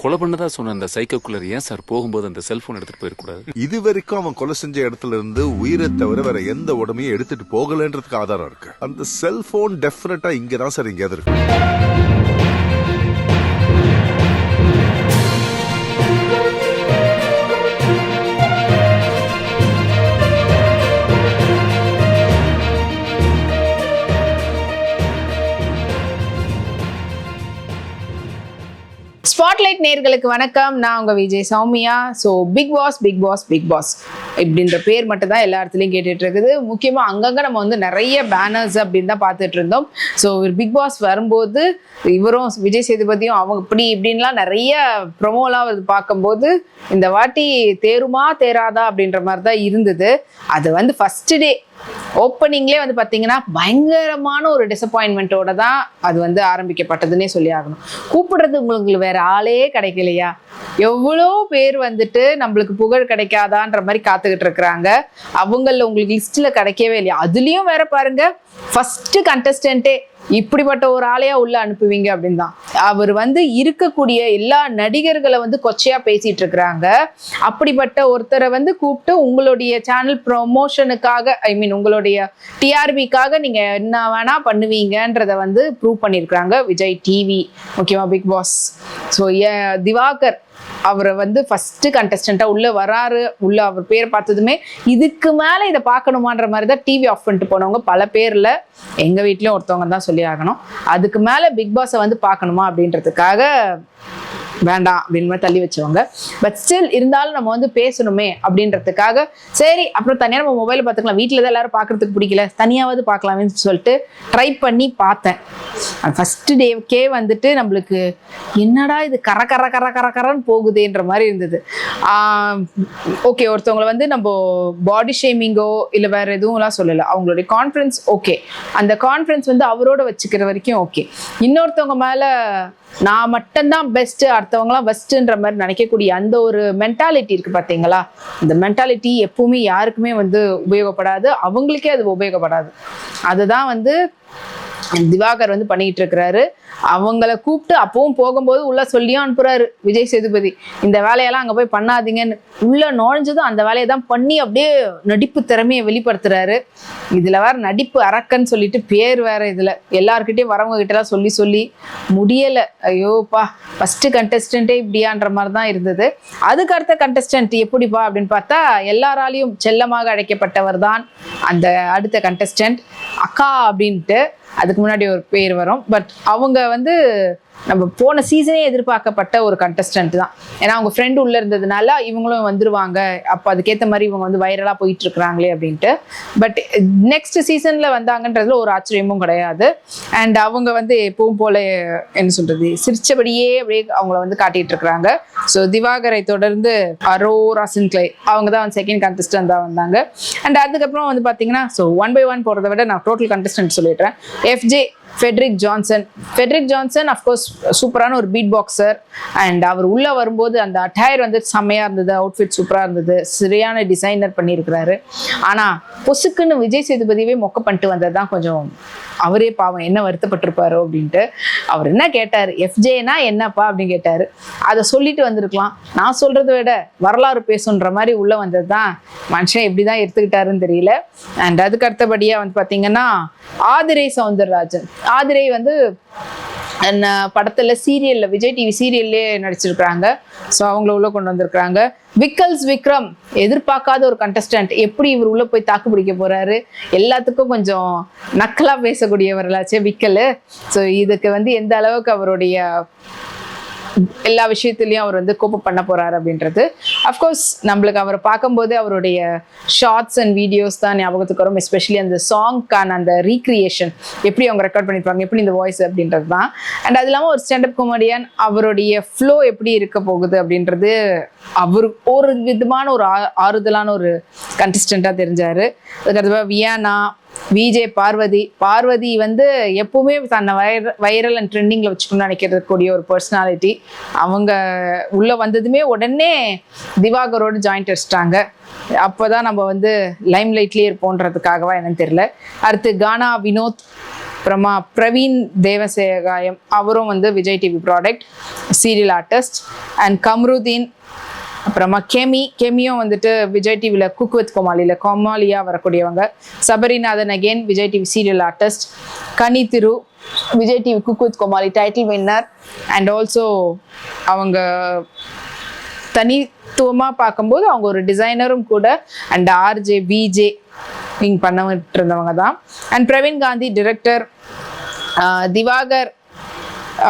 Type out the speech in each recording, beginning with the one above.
கொலை பண்ணதா சொன்ன அந்த சைக்கோக்குள்ளர் ஏன் சார் போகும்போது அந்த செல்போன் எடுத்துட்டு போயிருக்கூடாது இது வரைக்கும் அவன் கொலை செஞ்ச இடத்துல இருந்து உயிரை தவிர வேற எந்த உடமையும் எடுத்துட்டு போகலன்றதுக்கு ஆதாரம் இருக்கு. அந்த செல்போன் டெஃபினட்டா இங்கதான் சார் எங்கேயாவது இருக்கு. ஸ்பாட்லைட் நேர்களுக்கு வணக்கம். நான் உங்கள் Vijay Sowmya. So Bigg Boss Bigg Boss Bigg Boss இப்படின்ற பேர் மட்டும் தான் எல்லா இடத்துலையும் கேட்டுட்டு இருக்குது. முக்கியமாக அங்கங்கே நம்ம வந்து நிறைய பேனர்ஸ் அப்படின்னு தான் பார்த்துட்டு இருந்தோம். ஸோ பிக் பாஸ் வரும்போது இவரும் விஜய் சேதுபதியும் அவங்க இப்படி இப்படின்லாம் நிறைய ப்ரொமோலாம் வந்து பார்க்கும்போது இந்த வாட்டி தேருமா தேராதா அப்படின்ற மாதிரி தான் இருந்தது. அது வந்து ஃபஸ்ட்டு டே ஓப்பனிங்லேயே வந்து பார்த்தீங்கன்னா பயங்கரமான ஒரு டிசப்பாயின்மெண்ட்டோட தான் அது வந்து ஆரம்பிக்கப்பட்டதுன்னே சொல்லி ஆகணும். கூப்பிடுறது உங்களுக்கு வேற ஆளே கிடைக்கலையா? எவ்வளோ பேர் வந்துட்டு நம்மளுக்கு புகழ் கிடைக்காதான்ற மாதிரி காத்துக்கிட்டு இருக்கிறாங்க. அவங்கள உங்களுக்கு லிஸ்ட்டில் கிடைக்கவே இல்லையா? அதுலேயும் வேற பாருங்க ஃபர்ஸ்ட் கண்டஸ்டன்ட்டே இப்படிப்பட்ட ஒரு ஆளையா உள்ள அனுப்புவீங்க அப்படின்னு தான் அவர் வந்து இருக்கக்கூடிய எல்லா நடிகர்களை வந்து கொச்சையா பேசிட்டு இருக்கிறாங்க. அப்படிப்பட்ட ஒருத்தரை வந்து கூப்பிட்டு உங்களுடைய சேனல் ப்ரொமோஷனுக்காக ஐ மீன் உங்களுடைய டிஆர்பிக்காக நீங்க என்ன வேணா பண்ணுவீங்கன்றத வந்து ப்ரூவ் பண்ணியிருக்கிறாங்க விஜய் டிவி ஓகேவா பிக் பாஸ் ஸோ திவாகர் அவரை வந்து ஃபர்ஸ்ட் கண்டஸ்டண்ட்டாக உள்ள வராரு உள்ள அவர் பேர் பார்த்ததுமே இதுக்கு மேல இதை பார்க்கணுமான்ற மாதிரி தான் டிவி ஆஃப் பண்ணிட்டு போனவங்க பல பேர்ல எங்க வீட்லேயும் ஒருத்தவங்க தான் சொல்லி ஆகணும். அதுக்கு மேல பிக் பாஸை வந்து பார்க்கணுமா அப்படின்றதுக்காக வேண்டாம் அப்படின்னு மாதிரி தள்ளி வச்சவங்க. பட் ஸ்டில் இருந்தாலும் நம்ம வந்து பேசணுமே அப்படின்றதுக்காக சரி அப்புறம் தனியாக நம்ம மொபைல் பார்த்துக்கலாம். வீட்டில் தான் எல்லாரும் பார்க்கறதுக்கு பிடிக்கல. தனியாவது பார்க்கலாமேன்னு சொல்லிட்டு ட்ரை பண்ணி பார்த்தேன். ஃபர்ஸ்ட் டேக்கே வந்துட்டு நம்மளுக்கு என்னடா இது கர கர கர கர கரன்னு போகுதேன்ற மாதிரி இருந்தது. ஓகே ஒருத்தவங்களை வந்து நம்ம பாடி ஷேமிங்கோ இல்லை வேற எதுவும்லாம் சொல்லலை. அவங்களுடைய கான்ஃபிடன்ஸ் ஓகே அந்த கான்ஃபிடன்ஸ் வந்து அவரோட வச்சுக்கிற வரைக்கும் ஓகே இன்னொருத்தவங்க மேலே நான் மட்டும்தான் பெஸ்ட் அடுத்தவங்களாம் பெஸ்ட்டுன்ற மாதிரி நினைக்கக்கூடிய அந்த ஒரு மென்டாலிட்டி இருக்கு பார்த்தீங்களா? இந்த மென்டாலிட்டி எப்பவுமே யாருக்குமே வந்து உபயோகப்படாது. அவங்களுக்கே அது உபயோகப்படாது. அதுதான் வந்து திவாகர் வந்து பண்ணிட்டு இருக்கிறாரு அவங்கள கூப்பிட்டு அப்பவும் போகும்போது உள்ள சொல்லியும் அனுப்புறாரு விஜய் சேதுபதி. இந்த வேலையெல்லாம் அங்க போய் பண்ணாதீங்கன்னு. உள்ள நுழைஞ்சதும் அந்த வேலையை தான் பண்ணி அப்படியே நடிப்பு திறமையை வெளிப்படுத்துறாரு. இதுல வேற நடிப்பு அரக்கன்னு சொல்லிட்டு பேர் வேற இதுல. எல்லார்கிட்டயும் வரவங்க கிட்ட எல்லாம் சொல்லி சொல்லி முடியல. ஐயோப்பா ஃபர்ஸ்ட் கண்டஸ்டன்ட்டே இப்படியான்ற மாதிரி தான் இருந்தது. அதுக்கு அடுத்த கண்டஸ்டன்ட் எப்படிப்பா அப்படின்னு பார்த்தா எல்லாராலையும் செல்லமாக அழைக்கப்பட்டவர் தான் அந்த அடுத்த கண்டஸ்டன்ட் அக்கா அப்படின்ட்டு அதுக்கு முன்னாடி ஒரு பேர் வரும். பட் அவங்க வந்து நம்ம போன சீசனே எதிர்பார்க்கப்பட்ட ஒரு கண்டஸ்டன்ட் தான். ஏன்னா அவங்க ஃப்ரெண்டு உள்ளே இருந்ததுனால இவங்களும் வந்துருவாங்க. அப்போ அதுக்கேற்ற மாதிரி இவங்க வந்து வைரலாக போயிட்டு இருக்கிறாங்களே அப்படின்ட்டு. பட் நெக்ஸ்ட் சீசனில் வந்தாங்கன்றதுல ஒரு ஆச்சரியமும் கிடையாது. அண்ட் அவங்க வந்து எப்பவும் போல என்ன சொல்றது சிரிச்சபடியே அப்படியே அவங்கள வந்து காட்டிட்டு இருக்கிறாங்க. ஸோ திவாகரை தொடர்ந்து அரோரா சின்க்ளை அவங்க தான் வந்து செகண்ட் கண்டஸ்டன்ட் தான் வந்தாங்க. அண்ட் அதுக்கப்புறம் வந்து பார்த்தீங்கன்னா ஸோ ஒன் பை ஒன் போகிறத விட நான் டோட்டல் கண்டஸ்டன்ட் சொல்லிடுறேன். F J Fedrick Johnson Fedrick Johnson of course சூப்பரான ஒரு பீட் பாக்ஸர் அண்ட் அவர் உள்ளே வரும்போது அந்த அட்டையர் வந்து செம்மையாக இருந்தது அவுட்ஃபிட் சூப்பராக இருந்தது சரியான டிசைனர் பண்ணியிருக்கிறாரு. ஆனால் பொசுக்குன்னு விஜய் சேதுபதியவே மொக்க பண்ணிட்டு வந்தது தான் கொஞ்சம் அவரே பாவம் என்ன வருத்தப்பட்டிருப்பாரோ அப்படின்ட்டு. அவர் என்ன கேட்டார்? எஃப்ஜேனா என்னப்பா அப்படின்னு கேட்டார். அதை சொல்லிட்டு வந்திருக்கலாம். நான் சொல்கிறத விட வரலாறு பேசுன்ற மாதிரி உள்ளே வந்தது தான் மனுஷன் எப்படி தான் எடுத்துக்கிட்டாருன்னு தெரியல. அண்ட் அதுக்கு அடுத்தபடியாக வந்து பார்த்திங்கன்னா ஆதிரை சவுந்தரராஜன். ஆதிரை வந்து படத்துல சீரியல்ல விஜய் டிவி சீரியல்லே நடிச்சிருக்கிறாங்க. ஸோ அவங்கள உள்ள கொண்டு வந்திருக்கிறாங்க. விக்கல்ஸ் விக்ரம் எதிர்பார்க்காத ஒரு கண்டஸ்டன்ட் எப்படி இவர் உள்ள போய் தாக்கு பிடிக்க போறாரு? எல்லாத்துக்கும் கொஞ்சம் நக்கலா பேசக்கூடியவர்களாச்சே விக்கல். ஸோ இதுக்கு வந்து எந்த அளவுக்கு அவருடைய எல்லா விஷயத்துலையும் அவர் வந்து கோப்பப் பண்ண போகிறார் அப்படின்றது. அஃப்கோர்ஸ் நம்மளுக்கு அவரை பார்க்கும்போது அவருடைய ஷார்ட்ஸ் அண்ட் வீடியோஸ் தான் ஞாபகத்துக்கு வரும் எஸ்பெஷலி அந்த சாங்க்கான அந்த ரீக்ரியேஷன் எப்படி அவங்க ரெக்கார்ட் பண்ணியிருப்பாங்க எப்படி இந்த வாய்ஸ் அப்படின்றது தான் அண்ட் அது இல்லாமல் ஒரு ஸ்டாண்டப் காமெடியன் அவருடைய ஃப்ளோ எப்படி இருக்க போகுது அப்படின்றது அவர் ஒரு விதமான ஒரு ஆ- ஆறுதலான ஒரு கண்டஸ்டண்ட்டாக தெரிஞ்சார். அதுக்கடுத்து வியானா விஜே பார்வதி பார்வதி வந்து எப்பவுமே தன்னை வைர வைரல் அண்ட் ட்ரெண்டிங்கில் வச்சுக்கணும்னு நினைக்கிறக்கூடிய ஒரு பர்சனாலிட்டி அவங்க உள்ளே வந்ததுமே உடனே திவாகரோடு ஜாயிண்ட் அடிச்சிட்டாங்க. அப்போதான் நம்ம வந்து லைம் லைட்லேயே இருப்போன்றதுக்காகவா என்னன்னு தெரியல. அடுத்து கானா வினோத் அப்புறமா பிரவீன் தேவசேகாயம் அவரும் வந்து Vijay TV product serial artist and Kamrudeen அப்புறமா கெமி கெமியும் வந்துட்டு விஜய் டிவியில் குக் வித் கோமாளியில் கோமாளியாக வரக்கூடியவங்க. Sabarinathan again Vijay TV serial artist Kani Thiru Vijay TV cook with Komali title winner and also அவங்க தனித்துவமாக பார்க்கும்போது அவங்க ஒரு டிசைனரும் கூட அண்ட் ஆர்ஜே பிஜே இங்கே பண்ணிட்டு இருந்தவங்க தான். அண்ட் பிரவீன் காந்தி டிரெக்டர் திவாகர்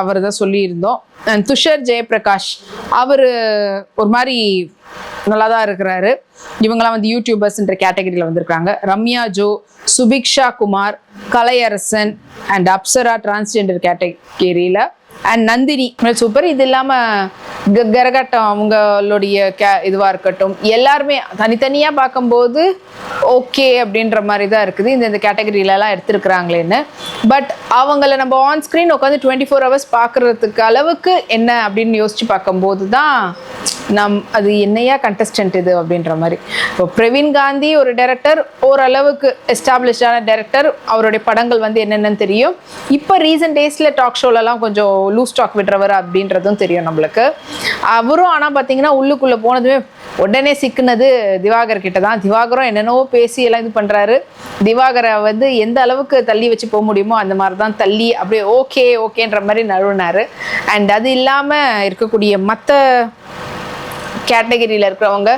அவர் தான் சொல்லியிருந்தோம். அண்ட் துஷர் ஜெயபிரகாஷ் அவர் ஒரு மாதிரி நல்லா தான் இருக்கிறாரு. இவங்கெல்லாம் வந்து யூடியூபர்ஸ்ன்ற கேட்டகரியில் வந்திருக்காங்க. ரம்யா ஜோ சுபிக்ஷா குமார் கலையரசன் அண்ட் அப்சரா டிரான்ஸ்ஜெண்டர் கேட்டகரியில் அண்ட் நந்தினி. சூப்பர் இது இல்லாமல் கரகாட்டம் அவங்களுடைய கே இதுவாக இருக்கட்டும் எல்லாருமே தனித்தனியாக பார்க்கும்போது ஓகே அப்படின்ற மாதிரி தான் இருக்குது. இந்த இந்த கேட்டகரியிலலாம் எடுத்துருக்குறாங்களேன்னு. பட் அவங்கள நம்ம ஆன் ஸ்க்ரீன் உட்காந்து டுவெண்ட்டி ஃபோர் ஹவர்ஸ் பார்க்குறதுக்கு அளவுக்கு என்ன அப்படின்னு யோசிச்சு பார்க்கும்போது தான் நம் அது என்னையா கண்டஸ்டன்ட் இது அப்படின்ற மாதிரி. இப்போ பிரவீன் காந்தி ஒரு டைரக்டர் ஓரளவுக்கு எஸ்டாப்ளிஷ்டான டைரக்டர் அவருடைய படங்கள் வந்து என்னென்னு தெரியும். இப்போ ரீசன்ட் டேஸில் டாக் ஷோலலாம் கொஞ்சம் லூஸ் டாக் விடுறவர் அப்படின்றதும் தெரியும் நம்மளுக்கு. அவரும் ஆனால் பார்த்தீங்கன்னா உள்ளுக்குள்ளே போனதுமே உடனே சிக்குனது திவாகர் கிட்ட தான். திவாகரும் என்னென்னவோ பேசி எல்லாம் இது பண்ணுறாரு திவாகரை வந்து எந்த அளவுக்கு தள்ளி வச்சு போக முடியுமோ அந்த மாதிரி தான் தள்ளி அப்படியே ஓகே ஓகேன்ற மாதிரி நழுவினார். அண்ட் அது இல்லாமல் இருக்கக்கூடிய மற்ற கேட்டகரியில் இருக்கிறவங்க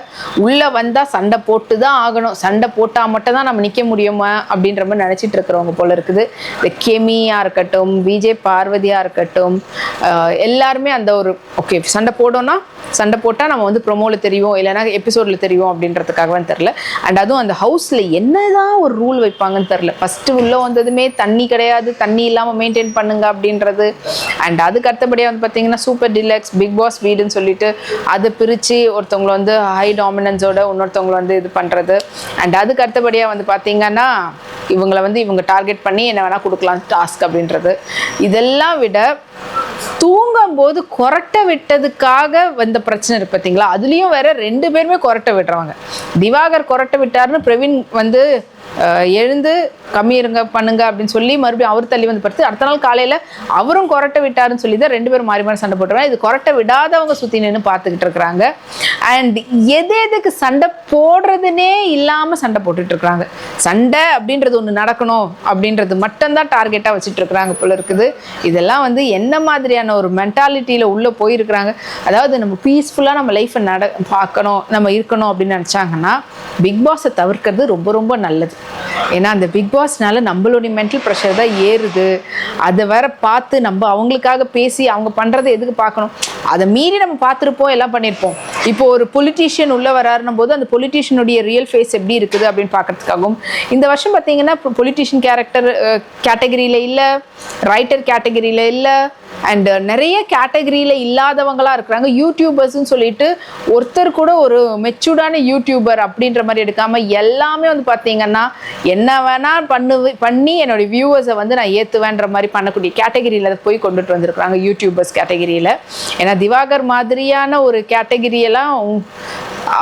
உள்ளே வந்தால் சண்டை போட்டு தான் ஆகணும். சண்டை போட்டால் மட்டும் தான் நம்ம நிற்க முடியுமா? அப்படின்ற மாதிரி நினச்சிட்டு இருக்கிறவங்க போல இருக்குது. இந்த கெமியாக இருக்கட்டும் விஜய் பார்வதியாக இருக்கட்டும் எல்லாருமே அந்த ஒரு ஓகே சண்டை போடோன்னா சண்டை போட்டால் நம்ம வந்து ப்ரொமோவில் தெரியும் இல்லைன்னா எபிசோடில் தெரியும் அப்படின்றதுக்காகவே தெரில அண்ட் அதுவும் அந்த ஹவுஸில் என்னதான் ஒரு ரூல் வைப்பாங்கன்னு தெரில ஃபஸ்ட்டு உள்ளே வந்ததுமே தண்ணி கிடையாது தண்ணி இல்லாமல் மெயின்டைன் பண்ணுங்க அப்படின்றது. அண்ட் அதுக்கு அடுத்தபடியாக வந்து பார்த்தீங்கன்னா சூப்பர் டிலக்ஸ் பிக் பாஸ் வீடுன்னு சொல்லிட்டு அதை பிரித்து ஒருத்தவங்களை வந்து ஹை டாமினன்ஸோட இன்னொருத்தவங்களை வந்து இது பண்ணுறது அண்ட் அதுக்கு அடுத்தபடியாக வந்து பார்த்தீங்கன்னா இவங்களை வந்து இவங்க டார்கெட் பண்ணி என்ன வேணால் கொடுக்கலாம் டாஸ்க் அப்படின்றது. இதெல்லாம் விட தூங்கும்போது கொரட்டை விட்டதுக்காக வந்த பிரச்சனை இருக்கு பார்த்தீங்களா அதுலேயும் வேற ரெண்டு பேருமே கொரட்டை விடுறாங்க திவாகர் கொரட்டை விட்டாருன்னு பிரவீன் வந்து எழுந்து கம்மி இருங்க பண்ணுங்க அப்படின்னு சொல்லி மறுபடியும் அவர் தள்ளி வந்து படுத்து அடுத்த நாள் காலையில் அவரும் கொரட்டை விட்டாருன்னு சொல்லி தான் ரெண்டு பேரும் மாறி மாறி சண்டை போட்டுருவாங்க. இது கொரட்டை விடாதவங்க சுற்றி நின்று பார்த்துக்கிட்டு இருக்கிறாங்க. அண்ட் எது எதுக்கு சண்டை போடுறதுனே இல்லாமல் சண்டை போட்டுட்டு இருக்கிறாங்க. சண்டை அப்படின்றது ஒன்று நடக்கணும் அப்படின்றது மட்டும்தான் டார்கெட்டாக வச்சுட்டு இருக்கிறாங்க போல இருக்குது. இதெல்லாம் வந்து என்ன மாதிரியான ஒரு மென்டாலிட்டியில் உள்ளே போயிருக்கிறாங்க. அதாவது நம்ம பீஸ்ஃபுல்லாக நம்ம லைஃப்பை நட பார்க்கணும் நம்ம இருக்கணும் அப்படின்னு நினச்சாங்கன்னா பிக் பாஸை தவிர்க்கிறது ரொம்ப ரொம்ப நல்லது. ஏன்னா அந்த பிக் பாஸ்னால நம்மளுடைய மென்டல் ப்ரெஷர் தான் ஏறுது. அதை வேற பார்த்து நம்ம அவங்களுக்காக பேசி அவங்க பண்ணுறதை எதுக்கு பார்க்கணும்? அதை மீறி நம்ம பார்த்துருப்போம் எல்லாம் பண்ணியிருப்போம் இப்போ ஒரு பொலிட்டீஷியன் உள்ள வராருன்னும் போது அந்த பொலிட்டீஷியனுடைய ரியல் ஃபேஸ் எப்படி இருக்குது அப்படின்னு பார்க்கறதுக்காகவும் இந்த வருஷம் பார்த்தீங்கன்னா பொலிட்டீஷியன் கேரக்டர் கேட்டகரியில் இல்லை ரைட்டர் கேட்டகரியில் இல்லை அண்ட் நிறைய கேட்டகரியில் இல்லாதவங்களா இருக்கிறாங்க. யூடியூபர்ஸ்ன்னு சொல்லிட்டு ஒருத்தர் கூட ஒரு மெச்சூர்டான யூடியூபர் அப்படின்ற மாதிரி எடுக்காம எல்லாமே வந்து பார்த்தீங்கன்னா என்ன வேணா பண்ணு பண்ணி என்னுடைய வியூவர்ஸை வந்து நான் ஏற்றுவேன்ற மாதிரி பண்ணக்கூடிய கேட்டகரியில் போய் கொண்டுட்டு வந்திருக்கிறாங்க யூடியூபர்ஸ் கேட்டகரியில் ஏன்னா திவாகர் மாதிரியான ஒரு கேட்டகிரியெல்லாம்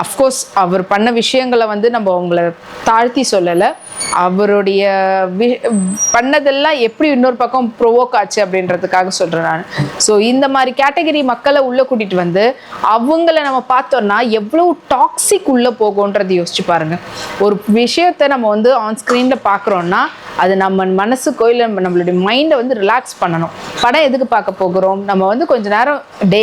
அஃப்கோர்ஸ் அவர் பண்ண விஷயங்களை வந்து நம்ம அவங்கள தாழ்த்தி சொல்லலை. அவருடைய வி- பண்ணதெல்லாம் எப்படி இன்னொரு பக்கம் ப்ரொவோக் ஆச்சு அப்படின்றதுக்காக சொல்கிறேன் நான். ஸோ இந்த மாதிரி கேட்டகரி மக்களை உள்ளே கூட்டிகிட்டு வந்து அவங்கள நம்ம பார்த்தோம்னா எவ்வளோ டாக்ஸிக் உள்ளே போகும்ன்றது யோசிச்சு பாருங்க. ஒரு விஷயத்தை நம்ம வந்து ஆன் ஸ்க்ரீனில் பார்க்குறோன்னா அது நம்ம மனசுக்கோ இல்லை நம்ம நம்மளுடைய மைண்டை வந்து ரிலாக்ஸ் பண்ணணும். படம் எதுக்கு பார்க்க போகிறோம்? நம்ம வந்து கொஞ்ச நேரம் டே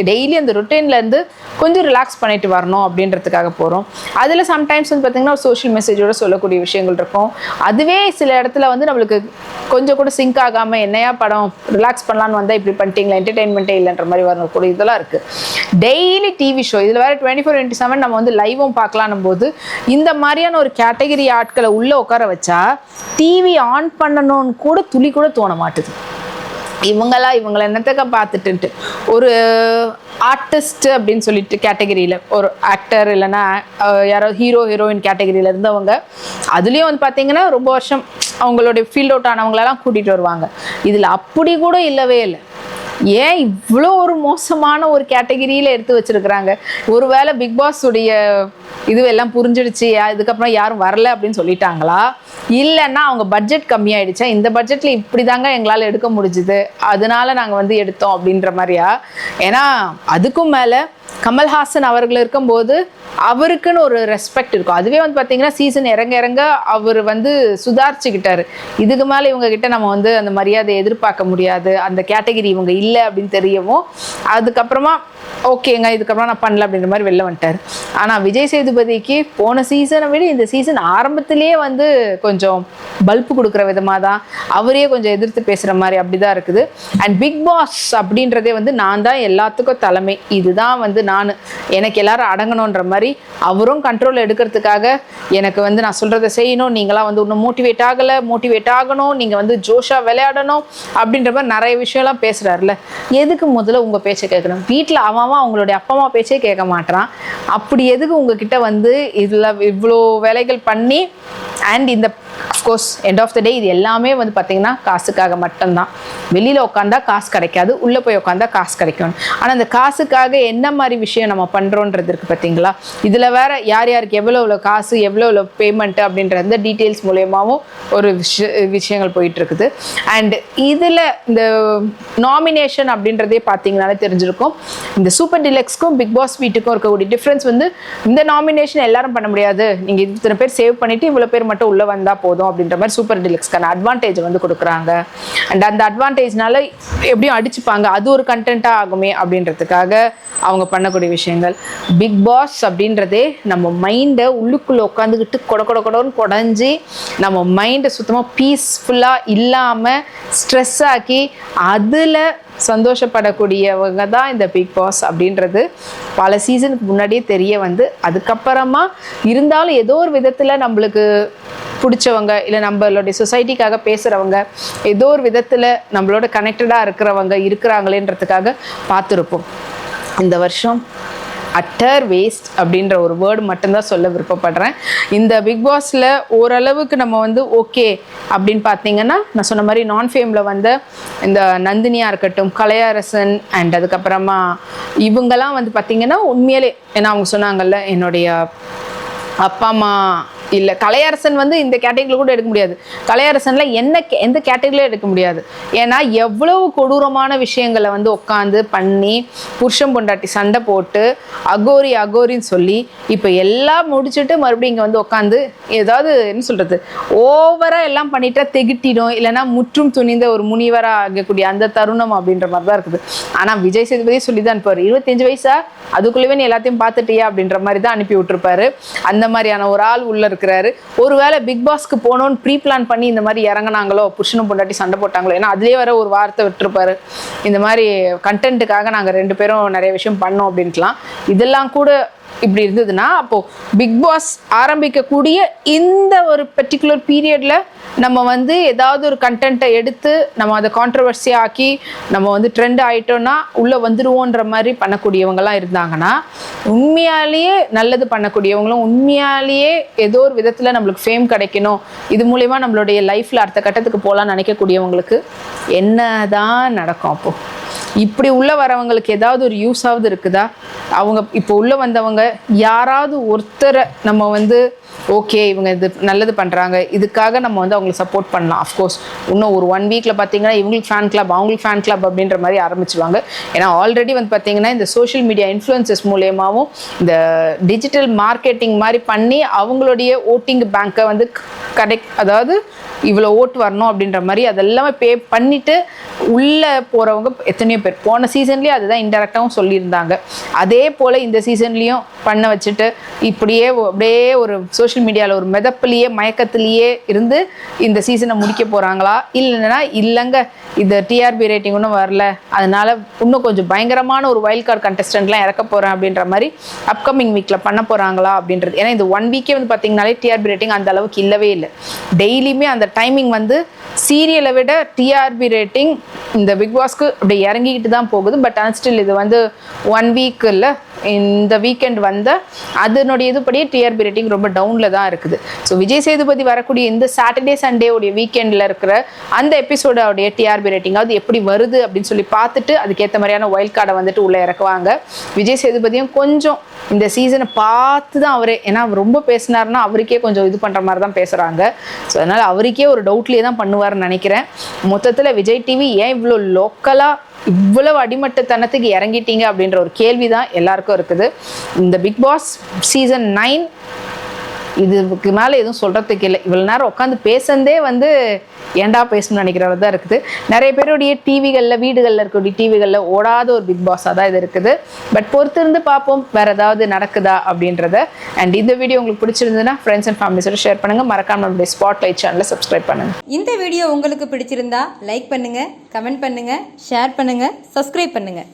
டெய்லி அந்த ருட்டீன்லேருந்து கொஞ்சம் ரிலாக்ஸ் பண்ணிட்டு வரணும் அப்படின்றதுக்காக போகிறோம் அதில் சம்டைம்ஸ் வந்து பார்த்திங்கன்னா சோஷியல் மெசேஜோட சொல்லக்கூடிய விஷயங்கள் இருக்கும் அதுவே சில இடத்துல வந்து நம்மளுக்கு கொஞ்சம் கூட சிங்க் ஆகாமல் என்னையா படம் ரிலாக்ஸ் பண்ணலான்னு வந்தால் இப்படி பண்ணிட்டீங்களா என்டர்டெயின்மெண்ட்டே இல்லைன்ற மாதிரி வரக்கூடிய இதெல்லாம் இருக்குது டெய்லி டிவி ஷோ இதில் வேறு டுவெண்ட்டி ஃபோர் டுவெண்ட்டி செவன் நம்ம வந்து லைவும் பார்க்கலான்னும் போது இந்த மாதிரியான ஒரு கேட்டகரி ஆட்களை உள்ளே உட்கார வச்சா டிவி ஆன் பண்ணணும்னு கூட துளி கூட தோண மாட்டுது. இவங்களாம் இவங்கள என்னத்தக்க பார்த்துட்டுன்ட்டு. ஒரு ஆர்டிஸ்ட் அப்படின்னு சொல்லிட்டு கேட்டகரியில் ஒரு ஆக்டர் இல்லைன்னா யாரோ ஹீரோ ஹீரோயின் கேட்டகரியில் இருந்தவங்க அதுலேயும் வந்து பார்த்தீங்கன்னா ரொம்ப வருஷம் அவங்களுடைய ஃபீல்ட் அவுட் ஆனவங்களெல்லாம் கூட்டிகிட்டு வருவாங்க. இதில் அப்படி கூட இல்லவே இல்லை. ஏன் இவ்வளோ ஒரு மோசமான ஒரு கேட்டகிரியில் எடுத்து வச்சிருக்கிறாங்க? ஒருவேளை பிக் பாஸ் உடைய இது எல்லாம் புரிஞ்சிடுச்சு. யா- இதுக்கப்புறம் யாரும் வரல அப்படின்னு சொல்லிட்டாங்களா? இல்லைன்னா அவங்க பட்ஜெட் கம்மியாயிடுச்சா? இந்த பட்ஜெட்ல இப்படிதாங்க எங்களால் எடுக்க முடிஞ்சுது. அதனால நாங்கள் வந்து எடுத்தோம் அப்படின்ற மாதிரியா? ஏன்னா அதுக்கும் மேலே கமல்ஹாசன் அவர்கள் இருக்கும்போது அவருக்குன்னு ஒரு ரெஸ்பெக்ட் இருக்கும். அதுவே வந்து பார்த்தீங்கன்னா சீசன் இறங்க இறங்க அவர் வந்து சுதாரிச்சுக்கிட்டாரு. இதுக்கு மேலே இவங்க கிட்ட நம்ம வந்து அந்த மரியாதையை எதிர்பார்க்க முடியாது. அந்த கேட்டகிரி இவங்க இல்லை அப்படின்னு தெரியவும் அதுக்கப்புறமா ஓகேங்க இதுக்கப்புறம் நான் பண்ணல அப்படின்ற மாதிரி வெளில வந்துட்டார். ஆனால் விஜய் சேது சேதுபதிக்கு போன சீசனை விட இந்த சீசன் ஆரம்பத்திலேயே வந்து கொஞ்சம் பல்ப் கொடுக்குற விதமாக தான் அவரே கொஞ்சம் எதிர்த்து பேசுகிற மாதிரி அப்படி தான் இருக்குது. அண்ட் பிக் பாஸ் அப்படின்றதே வந்து நான் தான் எல்லாத்துக்கும் தலைமை. இதுதான் வந்து நான் எனக்கு எல்லாரும் அடங்கணுன்ற மாதிரி அவரும் கண்ட்ரோல் எடுக்கிறதுக்காக எனக்கு வந்து நான் சொல்கிறத செய்யணும். நீங்களாம் வந்து இன்னும் மோட்டிவேட் ஆகலை மோட்டிவேட் ஆகணும். நீங்கள் வந்து ஜோஷாக விளையாடணும் அப்படின்ற மாதிரி நிறைய விஷயம்லாம் பேசுகிறாருல எதுக்கு முதல்ல உங்கள் பேச்சை கேட்கணும்? வீட்டில் அவன் அவங்களுடைய அப்பா அம்மா பேச்சே கேட்க மாட்டான் அப்படி எதுக்கு உங்ககிட்ட வந்து இதில் இவ்வளோ வேலைகள் பண்ணி அண்ட் இந்த of course end of the day இது எல்லாமே வந்து பார்த்தீங்கன்னா காசுக்காக மட்டும்தான். வெளியில் உட்காந்தா காசு கிடைக்காது உள்ளே போய் உட்காந்தா காசு கிடைக்கும் ஆனால் அந்த காசுக்காக என்ன மாதிரி விஷயம் நம்ம பண்ணுறோன்றது இருக்குது பார்த்தீங்களா இதில் வேற யார் யாருக்கு எவ்வளோ எவ்வளோ காசு எவ்வளோ எவ்வளோ பேமெண்ட் அப்படின்ற டீட்டெயில்ஸ் மூலயமாவும் ஒரு விஷய விஷயங்கள் போயிட்டுருக்குது. அண்ட் இதில் இந்த நாமினேஷன் அப்படின்றதே பார்த்தீங்கனாலே தெரிஞ்சிருக்கும். இந்த சூப்பர் டிலக்ஸ்க்கும் பிக் பாஸ் வீட்டுக்கும் இருக்கக்கூடிய டிஃப்ரென்ஸ் வந்து இந்த நாமினேஷன் எல்லாரும் பண்ண முடியாது. நீங்கள் இத்தனை பேர் சேவ் பண்ணிட்டு இவ்வளோ பேர் மட்டும் உள்ளே வந்தால் போதும் அப்படின்ற மாதிரி சூப்பர் டிலக்ஸ்க்கான அட்வான்டேஜ் வந்து கொடுக்குறாங்க. அண்ட் அந்த அட்வான்டேஜ்னால எப்படியும் அடிச்சுப்பாங்க. அது ஒரு கண்டென்ட்டாக ஆகுமே அப்படின்றதுக்காக அவங்க பண்ணக்கூடிய விஷயங்கள். பிக் பாஸ் அப்படின்றதே நம்ம மைண்டை உள்ளுக்குள்ளே உட்காந்துக்கிட்டு கொட கொட கொடன்னு குடஞ்சி நம்ம மைண்டை சுத்தமாக பீஸ்ஃபுல்லாக இல்லாமல் ஸ்ட்ரெஸ் ஆக்கி அதில் சந்தோஷப்படக்கூடியவங்க தான் இந்த பிக் பாஸ் அப்படின்றது பல சீசனுக்கு முன்னாடியே தெரிய வந்து அதுக்கப்புறமா இருந்தாலும் ஏதோ ஒரு விதத்தில் நம்மளுக்கு பிடிச்சவங்க இல்லை நம்மளுடைய சொசைட்டிக்காக பேசுகிறவங்க ஏதோ ஒரு விதத்தில் நம்மளோட கனெக்டடாக இருக்கிறவங்க இருக்கிறாங்களேன்றதுக்காக பார்த்துருப்போம். இந்த வருஷம் அட்டர் வேஸ்ட் அப்படின்ற ஒரு வேர்டு மட்டும்தான் சொல்ல விருப்பப்படுறேன். இந்த பிக் பாஸில் ஓரளவுக்கு நம்ம வந்து ஓகே அப்படின்னு பார்த்தீங்கன்னா நான் சொன்ன மாதிரி நான் ஃபேமில் வந்த இந்த நந்தினியாக இருக்கட்டும் கலையரசன் அண்ட் அதுக்கப்புறமா இவங்கெல்லாம் வந்து பார்த்தீங்கன்னா உண்மையிலே ஏன்னா அவங்க சொன்னாங்கல்ல என்னுடைய அப்பா அம்மா இல்லை கலையரசன் வந்து இந்த கேட்டகரியில் கூட எடுக்க முடியாது. கலையரசனில் என்ன கே- எந்த கேட்டகரியிலும் எடுக்க முடியாது. ஏன்னா எவ்வளவு கொடூரமான விஷயங்களை வந்து உட்காந்து பண்ணி புருஷம் பொண்டாட்டி சண்டை போட்டு அகோரி அகோரின்னு சொல்லி இப்போ எல்லாம் முடிச்சுட்டு மறுபடியும் இங்கே வந்து உட்காந்து ஏதாவது என்ன சொல்கிறது ஓவராக எல்லாம் பண்ணிட்டா திகிட்டிடும் இல்லைன்னா முற்றும் துணிந்த ஒரு முனிவராக ஆகக்கூடிய அந்த தருணம் அப்படின்ற மாதிரி தான் இருக்குது. ஆனால் விஜய் சேதுபதி சொல்லி தான் இருப்பார் இருபத்தஞ்சு வயசா அதுக்குள்ளவே நீ எல்லாத்தையும் பார்த்துட்டியா அப்படின்ற மாதிரி தான் அனுப்பி விட்டுருப்பாரு. அந்த மாதிரியான ஒரு ஆள் உள்ள இருக்கிறாரு. ஒருவேளை பிக் பாஸ்க்கு போனோன்னு ப்ரீ பிளான் பண்ணி இந்த மாதிரி இறங்குனாங்களோ புருஷனும் பொண்டாட்டி சண்டை போட்டாங்களோ ஏன்னா அதுலேயே வர ஒரு வார்த்தை விட்டுருப்பாரு. இந்த மாதிரி கண்டென்ட்டுக்காக நாங்கள் ரெண்டு பேரும் நிறைய விஷயம் பண்ணோம் அப்படின்ட்டுலாம். இதெல்லாம் கூட இப்படி இருந்ததுன்னா அப்போது பிக் பாஸ் ஆரம்பிக்கக்கூடிய இந்த ஒரு பர்டிகுலர் பீரியடில் நம்ம வந்து ஏதாவது ஒரு கண்டென்ட்டை எடுத்து நம்ம அதை கான்ட்ரவர்சியாக்கி நம்ம வந்து ட்ரெண்ட் ஆகிட்டோன்னா உள்ளே வந்துடுவோன்ற மாதிரி பண்ணக்கூடியவங்கலாம் இருந்தாங்கன்னா உண்மையாலேயே நல்லது பண்ணக்கூடியவங்களும் உண்மையாலேயே ஏதோ ஒரு விதத்தில் நம்மளுக்கு ஃபேம் கிடைக்கணும். இது மூலயமா நம்மளுடைய லைஃப்பில் அடுத்த கட்டத்துக்கு போகலான்னு நினைக்கக்கூடியவங்களுக்கு என்ன தான் நடக்கும் அப்போது இப்படி உள்ள வரவங்களுக்கு ஏதாவது ஒரு யூஸாவது இருக்குதா? அவங்க இப்போ உள்ளே வந்தவங்க யாராவது ஒருத்தரை நம்ம வந்து ஓகே இவங்க இது நல்லது பண்ணுறாங்க இதுக்காக நம்ம வந்து அவங்களுக்கு சப்போர்ட் பண்ணலாம். அஃப்கோர்ஸ் இன்னும் ஒரு ஒன் வீக்கில் பார்த்தீங்கன்னா இவங்களுக்கு ஃபேன் கிளப் அவங்களுக்கு ஃபேன் கிளப் அப்படின்ற மாதிரி ஆரம்பிச்சிருவாங்க. ஏன்னா ஆல்ரெடி வந்து பார்த்தீங்கன்னா இந்த சோஷியல் மீடியா இன்ஃப்ளூயன்சஸ் மூலயமாவும் இந்த டிஜிட்டல் மார்க்கெட்டிங் மாதிரி பண்ணி அவங்களுடைய ஓட்டிங் பேங்க்கை வந்து கரெக்ட் அதாவது இவ்வளோ ஓட்டு வரணும் அப்படின்ற மாதிரி அதெல்லாமே பே பண்ணிவிட்டு உள்ளே போகிறவங்க எத்தனையோ பேர். போன சீசன்லேயே அதுதான் இன்டெரக்டாகவும் சொல்லியிருந்தாங்க. அதே போல் இந்த சீசன்லேயும் பண்ண வச்சுட்டு இப்படியே அப்படியே ஒரு சோஷியல் மீடியாவில் ஒரு மிதப்புலேயே மயக்கத்திலேயே இருந்து இந்த சீசனை முடிக்க போகிறாங்களா இல்லைன்னா இல்லைங்க இந்த டிஆர்பி ரேட்டிங் ஒன்றும் வரல. அதனால் இன்னும் கொஞ்சம் பயங்கரமான ஒரு வைல்ட் கார்டு கண்டஸ்டன்ட்லாம் இறக்க போகிறேன் அப்படின்ற மாதிரி அப்கமிங் வீக்கில் பண்ண போகிறாங்களா அப்படின்றது. ஏன்னா இந்த ஒன் வீக்கே வந்து பார்த்தீங்கனாலே டிஆர்பி ரேட்டிங் அந்த அளவுக்கு இல்லவே இல்லை. டெய்லியுமே அந்த டைமிங் வந்து சீரியலை விட டிஆர்பி ரேட்டிங் இந்த பிக் பாஸ்க்கு அப்படி இறங்கிக்கிட்டு தான் போகுது. பட் ஆனால் ஸ்டில் இது வந்து ஒன் வீக் இல்லை. இந்த வீக்கெண்ட் வந்து அதனுடைய இதுபடி டிஆர்பி ரேட்டிங் ரொம்ப டவுனில் தான் இருக்குது. ஸோ விஜய் சேதுபதி வரக்கூடிய இந்த சாட்டர்டே சண்டே உடைய வீக்கெண்டில் இருக்கிற அந்த எபிசோடோடைய டிஆர்பி ரேட்டிங் அது எப்படி வருது அப்படின்னு சொல்லி பார்த்துட்டு அதுக்கேற்ற மாதிரியான ஒயில் கார்டை வந்துட்டு உள்ளே இறக்குவாங்க. விஜய் சேதுபதியும் கொஞ்சம் இந்த சீசனை பார்த்து தான் அவரே ஏன்னா அவர் ரொம்ப பேசினார்னா அவருக்கே கொஞ்சம் இது பண்ணுற மாதிரி தான் பேசுகிறாங்க ஸோ அதனால் அவருக்கே ஒரு டவுட்லேயே தான் பண்ணுவார்னு நினைக்கிறேன். மொத்தத்தில் விஜய் டிவி ஏன் இவ்வளோ லோக்கலாக இவ்வளவு அடிமட்டத்தனத்துக்கு இறங்கிட்டீங்க அப்படின்ற ஒரு கேள்வி தான் எல்லாருக்கும் இருக்குது. இந்த பிக் பாஸ் சீசன் நைன் இதுக்கு மேலே எதுவும் சொல்கிறதுக்கு இல்லை. இவ்வளோ நேரம் உட்காந்து பேசுனதே வந்து ஏன்டா பேசணும்னு நினைக்கிறவர் தான் இருக்குது. நிறைய பேருடைய டிவிகளில் வீடுகளில் இருக்கக்கூடிய டிவிகளில் ஓடாத ஒரு பிக் பாஸாக தான் இது இருக்குது. பட் பொறுத்திருந்து பார்ப்போம் வேறு ஏதாவது நடக்குதா அப்படின்றத. அண்ட் இந்த வீடியோ உங்களுக்கு பிடிச்சிருந்ததுன்னா ஃப்ரெண்ட்ஸ் அண்ட் ஃபேமிலிஸோட ஷேர் பண்ணுங்கள் மறக்காம நம்மளுடைய ஸ்பாட்லைட் சேனலை சப்ஸ்கிரைப் பண்ணுங்கள் இந்த வீடியோ உங்களுக்கு பிடிச்சிருந்தா லைக் பண்ணுங்கள் கமெண்ட் பண்ணுங்கள் ஷேர் பண்ணுங்கள் சப்ஸ்கிரைப் பண்ணுங்கள்